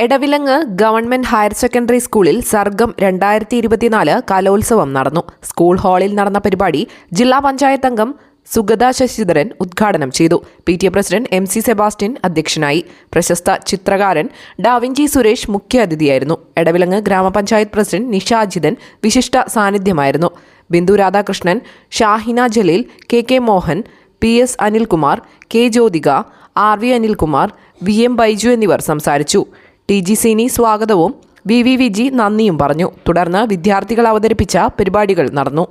Edavilangu government higher secondary സ്കൂളിൽ സർഗം രണ്ടായിരത്തി ഇരുപത്തിനാല് കലോത്സവം നടന്നു. സ്കൂൾ ഹാളിൽ നടന്ന പരിപാടി ജില്ലാ പഞ്ചായത്ത് അംഗം സുഗത ശശിധരൻ ഉദ്ഘാടനം ചെയ്തു. P T A president M C Sebastian അധ്യക്ഷനായി. പ്രശസ്ത ചിത്രകാരൻ ഡാവിഞ്ചി സുരേഷ് മുഖ്യാതിഥിയായിരുന്നു എടവിലങ്ങ് ഗ്രാമപഞ്ചായത്ത് പ്രസിഡന്റ് നിഷാജിതൻ വിശിഷ്ട സാന്നിധ്യമായിരുന്നു. Bindu Radhakrishnan Shahina Jaleel K K Mohan P S Anilkumar K Jyothika R V Anilkumar V M Baiju എന്നിവർ സംസാരിച്ചു. ടി ജി സിനി സ്വാഗതവും വി വി വിജി നന്ദിയും പറഞ്ഞു. തുടർന്ന് വിദ്യാർത്ഥികൾ അവതരിപ്പിച്ച പരിപാടികൾ നടന്നു.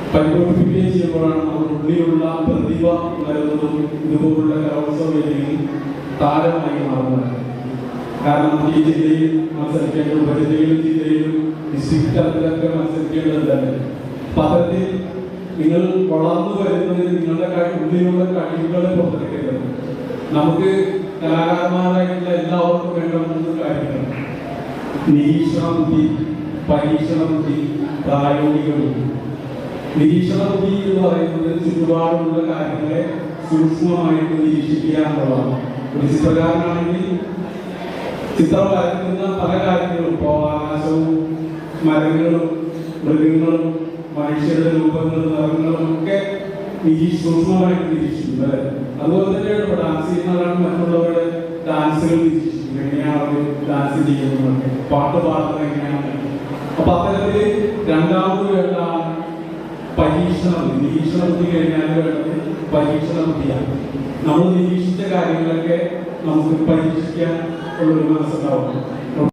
കല നമ്മുടെ ഉള്ളിലുള്ള താരമായി കാരണം നമുക്ക് ഈ ജില്ലയിൽ മത്സരിക്കേണ്ട ഉപജില്ലയിലും ജില്ലയിലും ഡിസ്ട്രിക്ട് തലത്തിലൊക്കെ മത്സരിക്കേണ്ടതല്ലേ അപ്പൊ അത്തരത്തിൽ നിങ്ങൾ വളർന്നു വരുന്നതിന് നിങ്ങളുടെ ഉള്ളിലുള്ള കഴിവുകളെ പുറത്തെടുക്കേണ്ടത് നമുക്ക് കലാകാരന്മാരായിട്ടുള്ള എല്ലാവർക്കും വേണ്ട മൂന്ന് കാര്യങ്ങൾ. നിരീക്ഷണ ബുദ്ധി പരീക്ഷണ ബുദ്ധി പ്രായോഗിക ബുദ്ധി നിരീക്ഷണ ബുദ്ധി എന്ന് പറയുന്നത് ചുറ്റുപാടുമുള്ള കാര്യങ്ങളെ സൂക്ഷ്മമായിട്ട് നിരീക്ഷിക്കുക എന്നുള്ളതാണ്. ഒരു ചിത്രകാരനാണെങ്കിൽ ചിത്രം വരയ്ക്കുന്ന പല കാര്യങ്ങളും ഇപ്പോൾ ആകാശവും മരങ്ങളും മൃഗങ്ങളും മനുഷ്യരുടെ രൂപങ്ങളും നിറങ്ങളും ഒക്കെ നിരീക്ഷ സൂക്ഷ്മമായിട്ട് നിരീക്ഷിക്കുന്നത് അല്ലെ? അതുപോലെ തന്നെയാണ് ഇപ്പോൾ ഡാൻസ് ചെയ്യുന്നവരാണ് മറ്റുള്ളവരുടെ ഡാൻസുകൾ നിരീക്ഷിക്കുന്നത് എങ്ങനെയാണ് അവർ ഡാൻസ് ചെയ്യുന്നതൊക്കെ പാട്ട് പാടുന്നത് എങ്ങനെയാണ്? അപ്പൊ അത്തരത്തിൽ രണ്ടാമത് വേണ്ട പരീക്ഷണം. നിരീക്ഷണ ബുദ്ധി കഴിഞ്ഞാൽ വേണ്ടത് പരീക്ഷണ ബുദ്ധിയാണ് നമ്മൾ നിരീക്ഷിച്ച കാര്യങ്ങളൊക്കെ നമുക്ക് പരീക്ഷിക്കാൻ ഉള്ളൊരു മനസ്സുണ്ടാവും.